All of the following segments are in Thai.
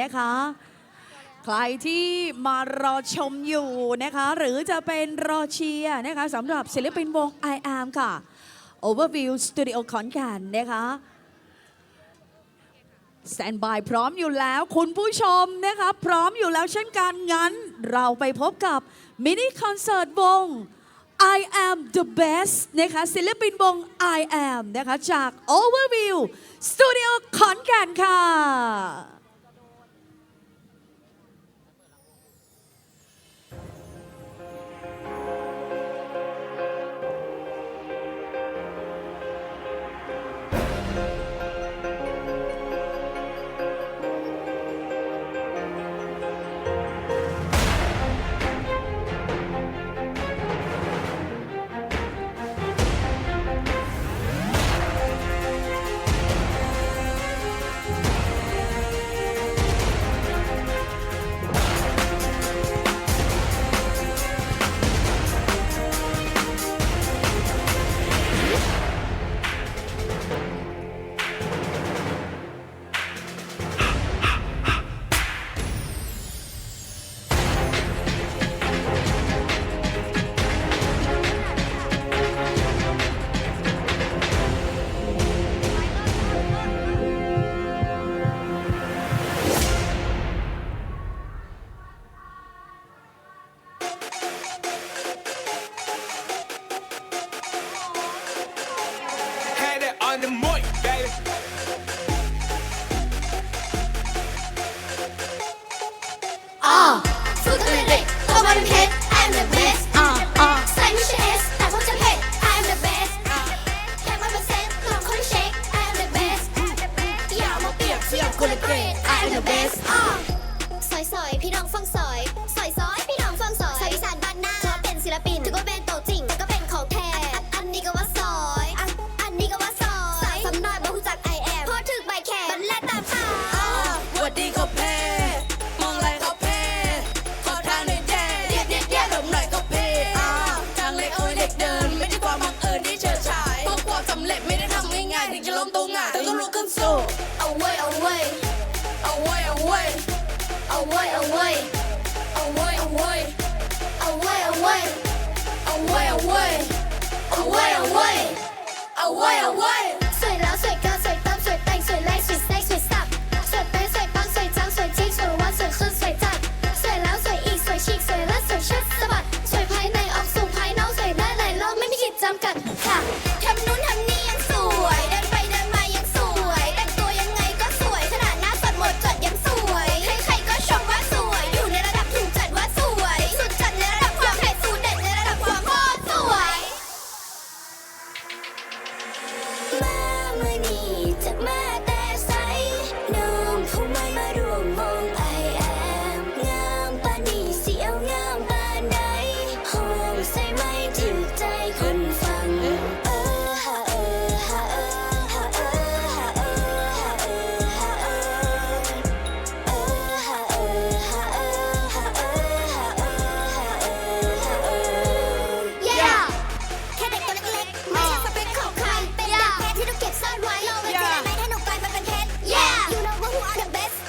นะคะ ใครที่มารอชมอยู่นะคะ หรือจะเป็นรอเชียร์นะคะสำหรับศิลปินวง I am ค่ะ Overview Studio ขอนแก่นนะคะสแตนบายพร้อมอยู่แล้วคุณผู้ชมนะคะพร้อมอยู่แล้วเช่นกันงั้น เราไปพบกับมินิคอนเสิร์ตวง I am the best นะคะศิลปินวง I am นะคะจาก Overview Studio ขอนแก่นค่ะ what? best.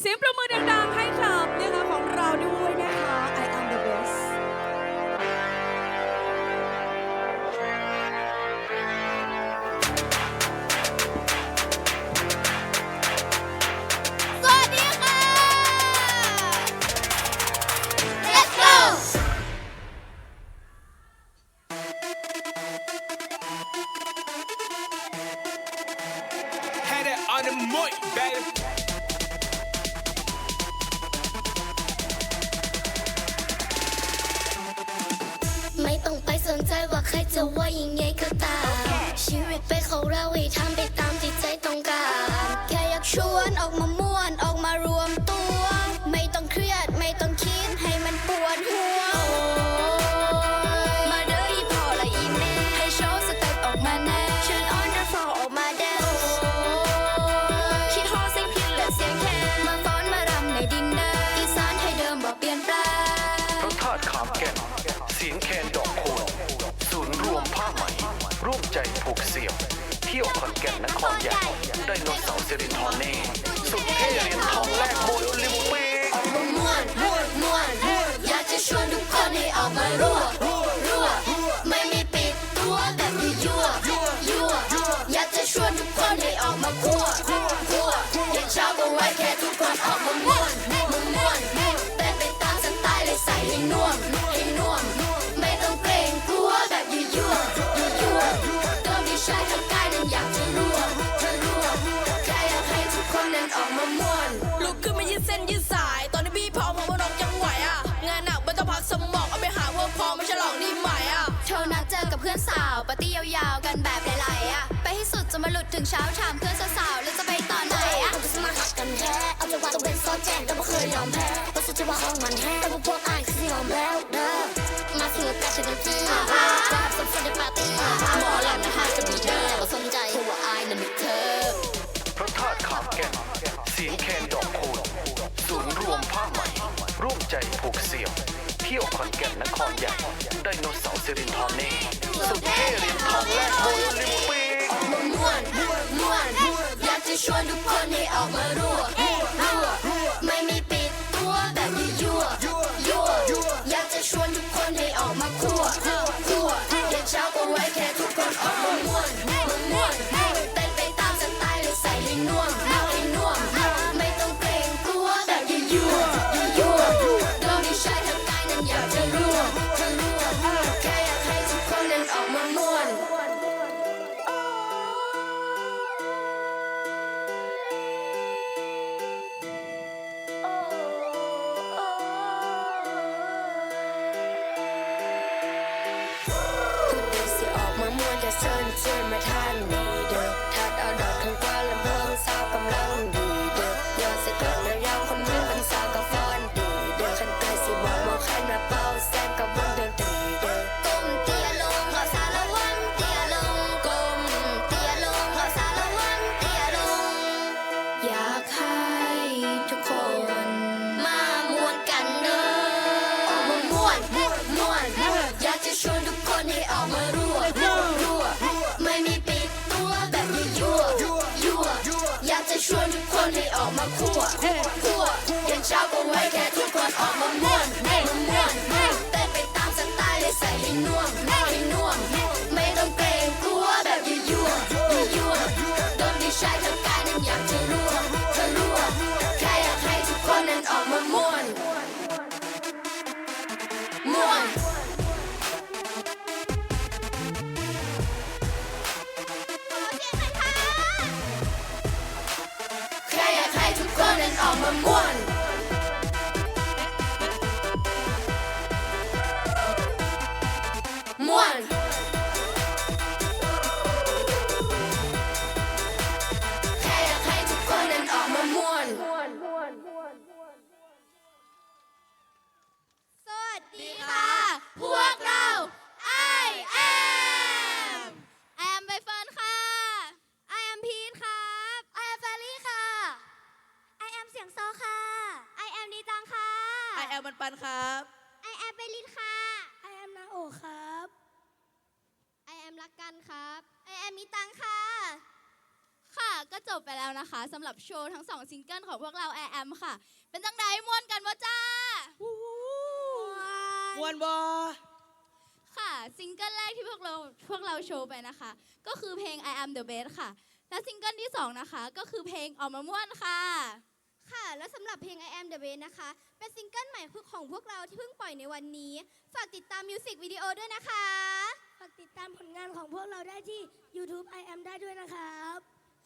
เสียงประมือดังๆให้ครับนะคะของเราด้วยนะคะ I am the best สวัสดีค่ะ Let's go baby จะว่ายังไงก็ตาม ชีวิตเป็นของเราให้ทำไปตามที่ใจต้องการ แค่อยากชวนออกมาม่วนออกมารวม ใจผูกเสี่ยว เที่ยวขอนแก่นนครใหญ่ไดโนเสาร์สิรินทรเน่สุดเท่เหรียญทองแรกโมยโอลิมปิกม่วนม่วนม่วนอยากจะชวนทุกคนให้ออกมารั่วรั่วไม่มีปิดตัวแบบยั่วยั่วยั่วอยากจะชวนทุกคนให้ออกมาคั่ว นแก่นนครใหญ่ไดโนเสาร์สิรินทรเน่สุดเท่เหรียญทองแรกโมยโอลิมปิกมาม่วนม่วนอยากจะชวนทุกคนให้ออกมารั่วรั่ ชวนทุกคนให้ออกมาคั่วคั่วยันเช้าก็ไว้แค่ทุกคนออกมาม่วนมาม่วนเต้นไปตามสไตล์เลยใส่ให้น่วม ออกมาม่วนม่วนแค่อยากให้ทุกคนนั้นออกมาม่วน สวัสดีค่ะ พวกเรา I am I am ใบเฟิร์นค่ะ I am พีทครับ I am แฟรี่ค่ะ I am เสียงโซค่ะ I am ดีจังค่ะ ไอแอลมันปันครับ I am เบลินค่ะ I am นาโอครับ I am รั กกันครับ I am มีตังค่ะ ค่ะก็จบไปแล้วนะคะสำหรับโชว์ทั้งสองซิงเกิลของพวกเราแอมค่ะ เป็นจังไดม่วนกันวะจ้า มวนบอค่ะซิงเกิลแรกที่พวกเราพวกเราโชว์ไปนะคะ ก็คือเพลง I am the best ค่ะ และซิงเกิลที่สองนะคะ ก็คือเพลงออกมาม่วนค่ะ ค่ะ แล้วสำหรับเพลง I am the best นะคะ เป็นซิงเกิลใหม่ของพวกเราที่เพิ่งปล่อยในวันนี้ ฝากติดตามมิวสิกวิดีโอด้วยนะคะ ฝากติดตามผลงานของพวกเราได้ที่ YouTube I am ได้ด้วยนะครับ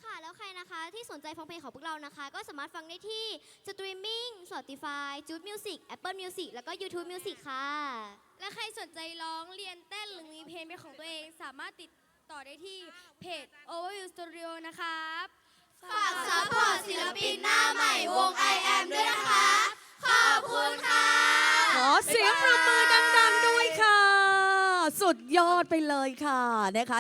ค่ะแล้วใครนะคะที่สนใจฟังเพลงของพวกเรานะคะ ก็สามารถฟังได้ที่สตรีมมิ่ง Spotify j u d e Music Apple Music แล้วก็ YouTube Music ค่ะ และใครสนใจร้องเรียนเต้นหรือมีเพลงเป็นของตัวเองสามารถติดต่อได้ที่เพจ Overview Studio นะครับฝากซัพพอร์ตศิลปินหน้าใหม่วง I am ด้วยนะคะ ขอบคุณค่ะ ขอเสียงปรบมือดังๆด้วยค่ะ สุดยอดไปเลยค่ะนะคะ